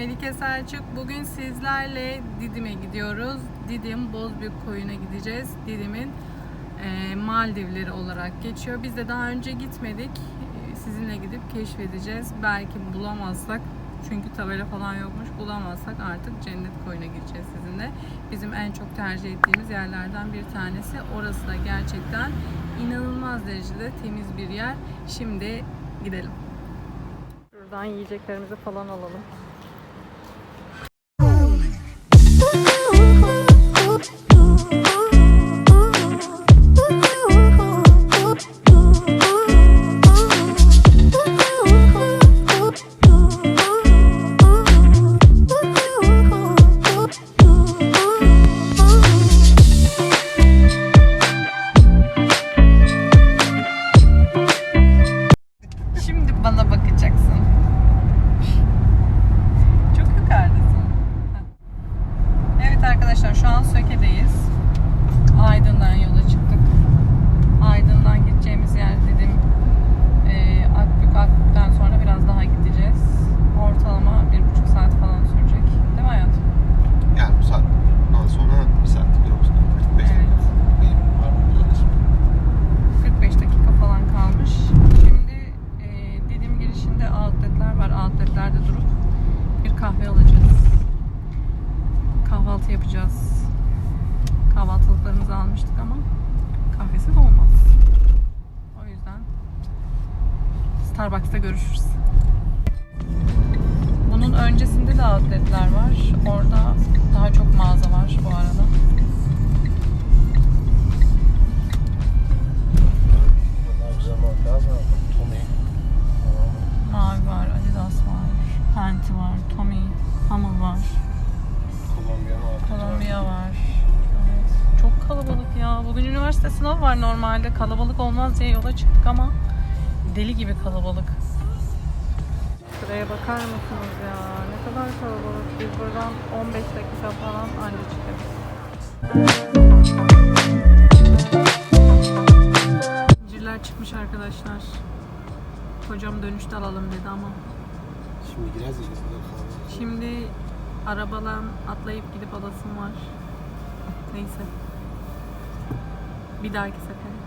Melike Selçuk. Bugün sizlerle Didim'e gidiyoruz. Didim Bozbük Koyu'na gideceğiz. Didim'in e, Maldivleri olarak geçiyor. Biz de daha önce gitmedik. E, Sizinle gidip keşfedeceğiz. Belki bulamazsak çünkü tabela falan yokmuş. Bulamazsak artık Cennet Koyu'na gideceğiz sizinle. Bizim en çok tercih ettiğimiz yerlerden bir tanesi. Orası da gerçekten inanılmaz derecede temiz bir yer. Şimdi gidelim. Şuradan yiyeceklerimizi falan alalım. Outletler var. Outletlerde durup bir kahve alacağız. Kahvaltı yapacağız. Kahvaltılıklarımızı almıştık ama kahvesi de olmaz. O yüzden Starbucks'ta görüşürüz. Bunun öncesinde de outletler var. Orada daha çok mağaza var bu arada. Var normalde. Kalabalık olmaz diye yola çıktık ama deli gibi kalabalık. Şuraya bakar mısınız ya? Ne kadar kalabalık. Biz buradan 15 dakika falan anca çıkarız. Zincirler çıkmış arkadaşlar. Kocam dönüşte alalım dedi ama Şimdi kahve. Şimdi arabadan atlayıp gidip alasım var. Neyse. Bir dahaki sefere.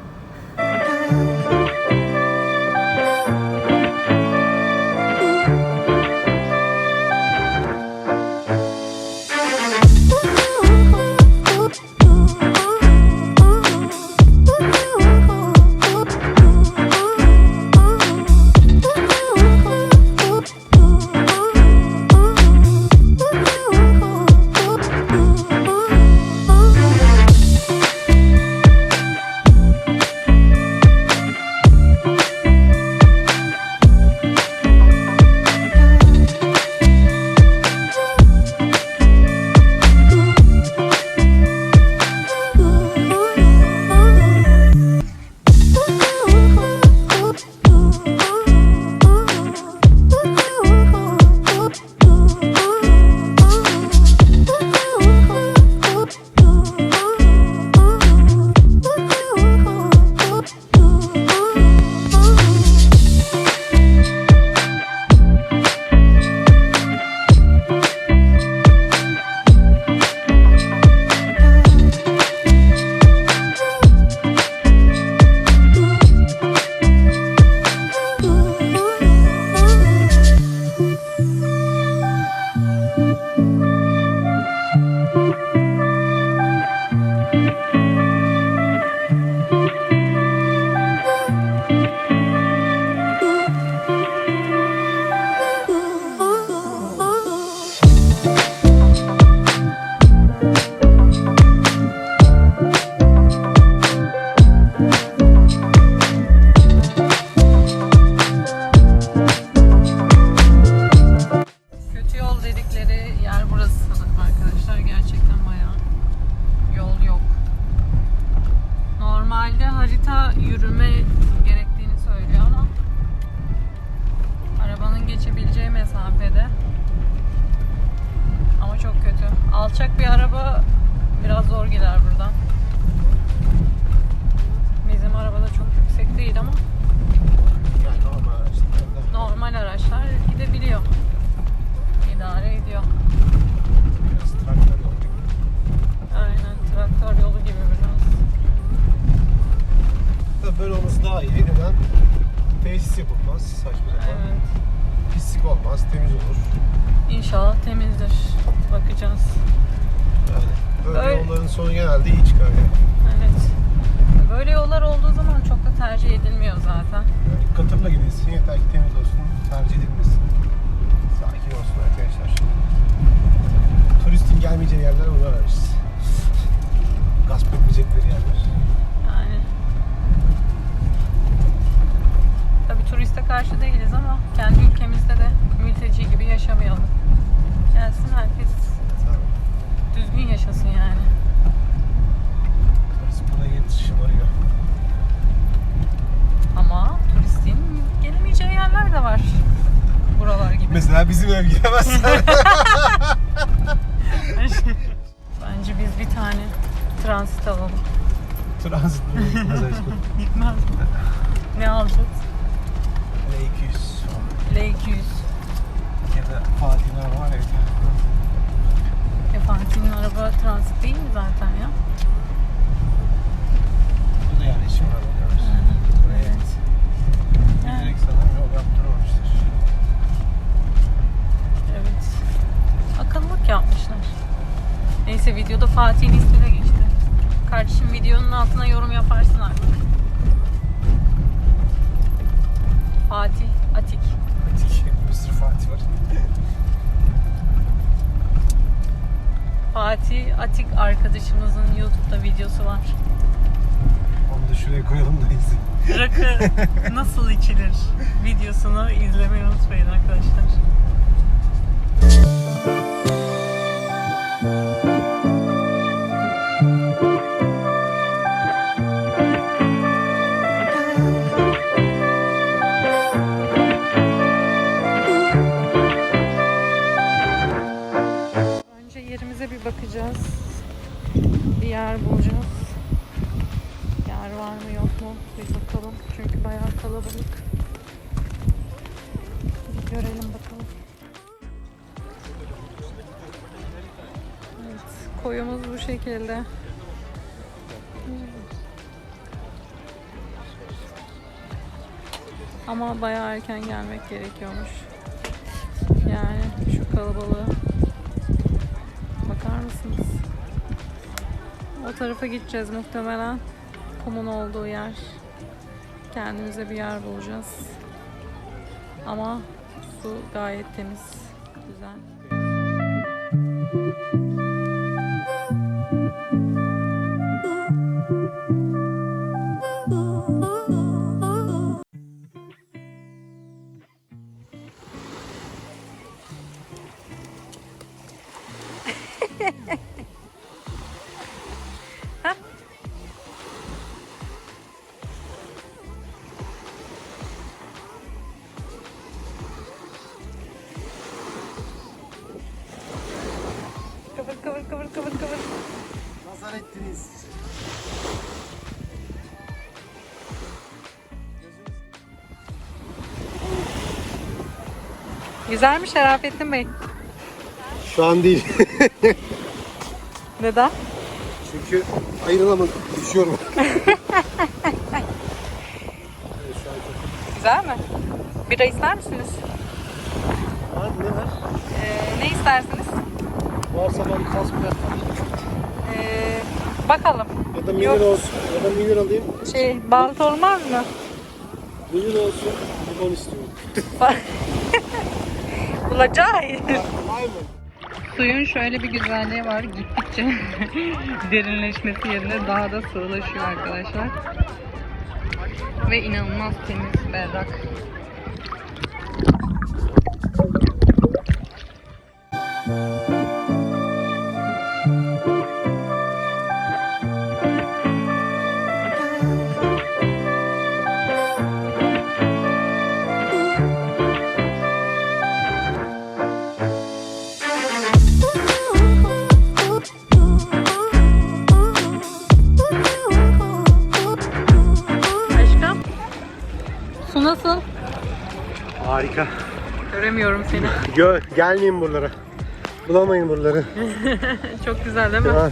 Sonu genelde iyi çıkar yani. Evet. Böyle yollar olduğu zaman çok da tercih edilmiyor zaten. Yani katırla gidesin yeter ki temiz olsun, tercih edilmesin. Sakin olsun arkadaşlar. Turistin gelmeyeceği yerler bunlar ararız. Gasp etmeyecekleri yerler. Yani Tabii turiste karşı değiliz ama kendi ülkemizde de Ne alacağız? L200 L200. ya da Fatih'in araba var ya. E Fatih'in araba transit değil mi zaten ya? Bu da yani işim var bakıyoruz. Buraya Evet. Direkt sanırım yol yaptırmamışlar. evet. Akıllılık yapmışlar. Neyse videoda Fatih'in ismi de geçti. Kardeşim videonun altına yorum yaparsın artık. Fatih Atik. Bir sürü Fatih var. Fatih Atik arkadaşımızın YouTube'da videosu var. Onu da şuraya koyalım da izleyin. Rakı nasıl içilir videosunu izlemeyi unutmayın arkadaşlar. Görelim bakalım. Evet, koyumuz bu şekilde. Ama bayağı erken gelmek gerekiyormuş. Yani şu kalabalığı bakar mısınız? O tarafa gideceğiz muhtemelen. Kumun olduğu yer. Kendimize bir yer bulacağız. Ama su gayet temiz. Güzel. Güzel mi Şerafettin Bey? Şu an değil. Neden? Çünkü ayrılamadım. Düşüyorum. Güzel mi? Bira ister misiniz? Abi ne var? Ee, ne istersiniz? Varsa ben kas biraz Ee, bakalım. Ya da minir Yok. olsun. Ya da minir alayım. Şey, bant olmaz mı? Minir olsun. Limon istiyorum. Mı? Suyun şöyle bir güzelliği var. Gittikçe derinleşmesi yerine daha da sığlaşıyor arkadaşlar. Ve inanılmaz temiz, berrak. Göremiyorum seni. Gö gelmeyin buralara. Bulamayın buraları. Çok güzel değil mi? Ya.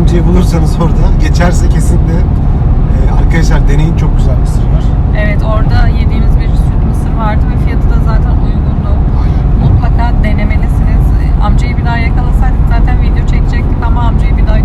amcayı bulursanız orada geçerse kesinlikle e, arkadaşlar deneyin çok güzel mısır var. Evet orada yediğimiz bir süt mısır vardı ve fiyatı da zaten uygundu. Mutlaka denemelisiniz. Amcayı bir daha yakalasak zaten video çekecektik ama amcayı bir daha